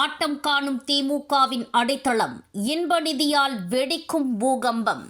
ஆட்டம் காணும் திமுகவின் அடித்தளம் இன்ப நிதியால் வெடிக்கும் பூகம்பம்.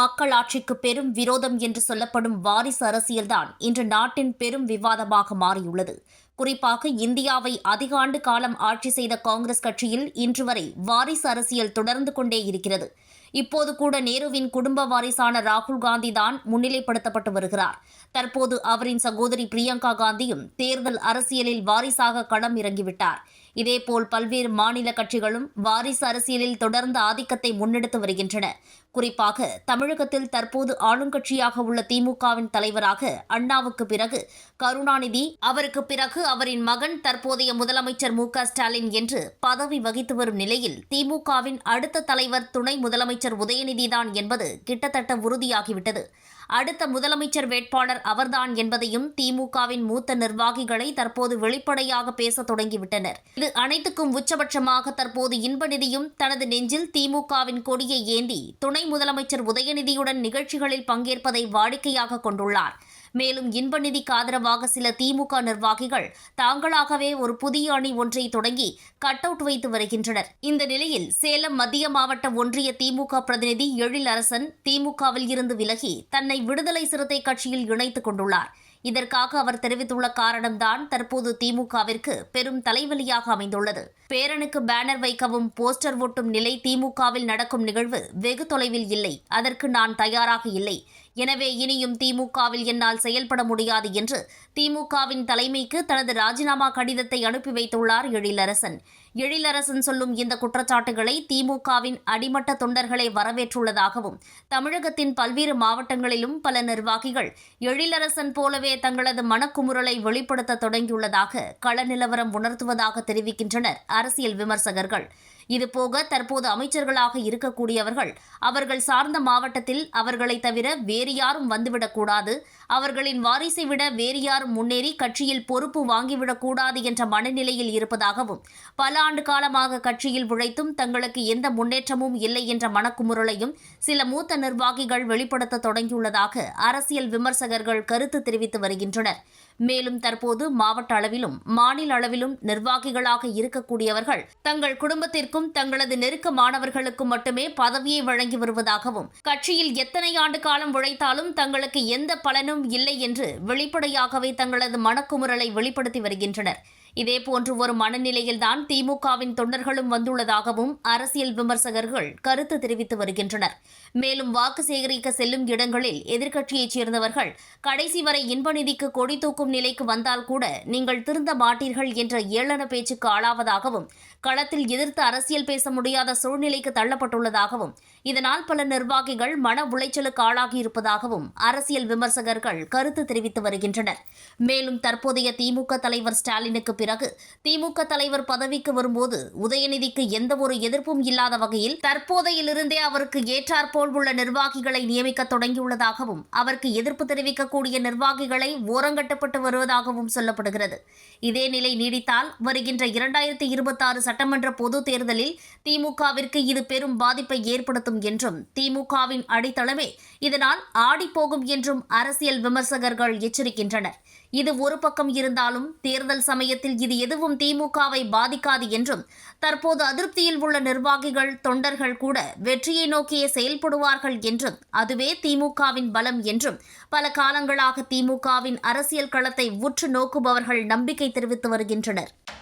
மக்களாட்சிக்கு பெரும் விரோதம் என்று சொல்லப்படும் வாரிசு அரசியல்தான் இன்று நாட்டின் பெரும் விவாதமாக மாறியுள்ளது. குறிப்பாக இந்தியாவை அதிக ஆண்டு காலம் ஆட்சி செய்த காங்கிரஸ் கட்சியில் இன்று வரை வாரிசு அரசியல் தொடர்ந்து கொண்டே இருக்கிறது. இப்போது கூட நேருவின் குடும்ப வாரிசான ராகுல் காந்தி தான் முன்னிலைப்படுத்தப்பட்டு வருகிறார். தற்போது அவரின் சகோதரி பிரியங்கா காந்தியும் தேர்தல் அரசியலில் வாரிசாக களம் இறங்கிவிட்டார். இதேபோல் பல்வேறு மாநில கட்சிகளும் வாரிசு அரசியலில் தொடர்ந்து ஆதிக்கத்தை முன்னெடுத்து வருகின்றன. குறிப்பாக தமிழகத்தில் தற்போது ஆளுங்கட்சியாக உள்ள திமுகவின் தலைவராக அண்ணாவுக்கு பிறகு கருணாநிதி அவருக்கு பிறகு அவரின் மகன் தற்போதைய முதலமைச்சர் மு க ஸ்டாலின் என்று பதவி வகித்து வரும் நிலையில் திமுகவின் அடுத்த தலைவர் துணை முதலமைச்சர் உதயநிதிதான் என்பது கிட்டத்தட்ட உறுதியாகிவிட்டது. அடுத்த முதலமைச்சர் வேட்பாளர் அவர்தான் என்பதையும் திமுகவின் மூத்த நிர்வாகிகளை தற்போது வெளிப்படையாக பேச தொடங்கிவிட்டனர். இது அனைத்துக்கும் உச்சபட்சமாக தற்போது இன்ப நிதியும் தனது நெஞ்சில் திமுகவின் கொடியை ஏந்தி துணை முதலமைச்சர் உதயநிதியுடன் நிகழ்ச்சிகளில் பங்கேற்பதை வாடிக்கையாக கொண்டுள்ளார். மேலும் இன்ப நிதிக்கு ஆதரவாக சில திமுக நிர்வாகிகள் தாங்களாகவே ஒரு புதிய அணி ஒன்றை தொடங்கி கட் அவுட் வைத்து வருகின்றனர். இந்த நிலையில் சேலம் மத்திய மாவட்ட ஒன்றிய திமுக பிரதிநிதி எழில் அரசன் திமுகவில் இருந்து விலகி தன்னை விடுதலை சிறுத்தை கட்சியில் இணைத்துக் கொண்டுள்ளார். இதற்காக அவர் தெரிவித்துள்ள காரணம்தான் தற்போது திமுகவிற்கு பெரும் தலைவலியாக அமைந்துள்ளது. பேரனுக்கு பேனர் வைக்கவும் போஸ்டர் ஒட்டும் நிலை திமுகவில் நடக்கும் நிகழ்வு வெகு தொலைவில் இல்லை. அதற்கு நான் தயாராக இல்லை. எனவே இனியும் திமுகவில் என்னால் செயல்பட முடியாது என்று திமுகவின் தலைமைக்கு தனது ராஜினாமா கடிதத்தை அனுப்பி வைத்துள்ளார் எழிலரசன். எழிலரசன் சொல்லும் இந்த குற்றச்சாட்டுகளை திமுகவின் அடிமட்ட தொண்டர்களை வரவேற்றுள்ளதாகவும் தமிழகத்தின் பல்வேறு மாவட்டங்களிலும் பல நிர்வாகிகள் எழிலரசன் போலவே தங்களது மனக்குமுறலை வெளிப்படுத்த தொடங்கியுள்ளதாக கள நிலவரம் உணர்த்துவதாக தெரிவிக்கின்றனர் அரசியல் விமர்சகர்கள். இதுபோக தற்போது அமைச்சர்களாக இருக்கக்கூடியவர்கள் அவர்கள் சார்ந்த மாவட்டத்தில் அவர்களை தவிர வேறு யாரும் வந்துவிடக்கூடாது அவர்களின் வாரிசை விட வேறு யாரும் முன்னேறி கட்சியில் பொறுப்பு வாங்கிவிடக்கூடாது என்ற மனநிலையில் இருப்பதாகவும் பல ஆண்டு காலமாக கட்சியில் உழைத்தும் தங்களுக்கு எந்த முன்னேற்றமும் இல்லை என்ற மனக்குமுறலையும் சில மூத்த நிர்வாகிகள் வெளிப்படுத்த தொடங்கியுள்ளதாக அரசியல் விமர்சகர்கள் கருத்து தெரிவித்து வருகின்றனர். மேலும் தற்போது மாவட்ட அளவிலும் மாநில அளவிலும் நிர்வாகிகளாக இருக்கக்கூடியவர்கள் தங்கள் குடும்பத்திற்கும் தங்களது நெருக்கமானவர்களுக்கும் மட்டுமே பதவியை வழங்கி வருவதாகவும் கட்சியில் எத்தனை ஆண்டு காலம் உழைத்தாலும் தங்களுக்கு எந்த பலனும் இல்லை என்று வெளிப்படையாகவே தங்களது மனக்குமுறலை வெளிப்படுத்தி வருகின்றனர். இதேபோன்று ஒரு மனநிலையில்தான் திமுகவின் தொண்டர்களும் வந்துள்ளதாகவும் அரசியல் விமர்சகர்கள் கருத்து தெரிவித்து வருகின்றனர். மேலும் வாக்கு சேகரிக்க செல்லும் இடங்களில் எதிர்க்கட்சியைச் சேர்ந்தவர்கள் கடைசி வரை இன்ப நிதிக்கு கொடி தூக்கும் நிலைக்கு வந்தால் கூட நீங்கள் திருந்த மாட்டீர்கள் என்ற ஏளன பேச்சுக்கு ஆளாவதாகவும் களத்தில் எதிர்த்து அரசியல் பேச முடியாத சூழ்நிலைக்கு தள்ளப்பட்டுள்ளதாகவும் இதனால் பல நிர்வாகிகள் மன உளைச்சலுக்கு ஆளாகியிருப்பதாகவும் அரசியல் விமர்சகர்கள் கருத்து தெரிவித்து வருகின்றனர். மேலும் தற்போதைய திமுக தலைவர் ஸ்டாலினுக்கு பிறகு திமுக தலைவர் பதவிக்கு வரும்போது உதயநிதிக்கு எந்த ஒரு எதிர்ப்பும் இல்லாத வகையில் தற்போதையிலிருந்தே அவருக்கு ஏற்றாற்போல் உள்ள நிர்வாகிகளை நியமிக்க தொடங்கியுள்ளதாகவும் அவருக்கு எதிர்ப்பு தெரிவிக்கக்கூடிய நிர்வாகிகளை ஓரங்கட்டப்பட்டு வருவதாகவும் சொல்லப்படுகிறது. இதே நிலை நீடித்தால் வருகின்ற இரண்டாயிரத்தி இருபத்தி ஆறு சட்டமன்ற பொது தேர்தலில் திமுகவிற்கு இது பெரும் பாதிப்பை ஏற்படுத்தும் என்றும் திமுகவின் அடித்தளமே இதனால் ஆடிப்போகும் என்றும் அரசியல் விமர்சகர்கள் எச்சரிக்கின்றனர். இது ஒரு பக்கம் இருந்தாலும் தேர்தல் சமயத்தில் இது எதுவும் திமுகவை பாதிக்காது என்றும் தற்போது அதிருப்தியில் உள்ள நிர்வாகிகள் தொண்டர்கள் கூட வெற்றியை நோக்கியே செயல்படுவார்கள் என்றும் அதுவே திமுகவின் பலம் என்றும் பல காலங்களாக திமுகவின் அரசியல் களத்தை உற்று நோக்குபவர்கள் நம்பிக்கை தெரிவித்து வருகின்றனர்.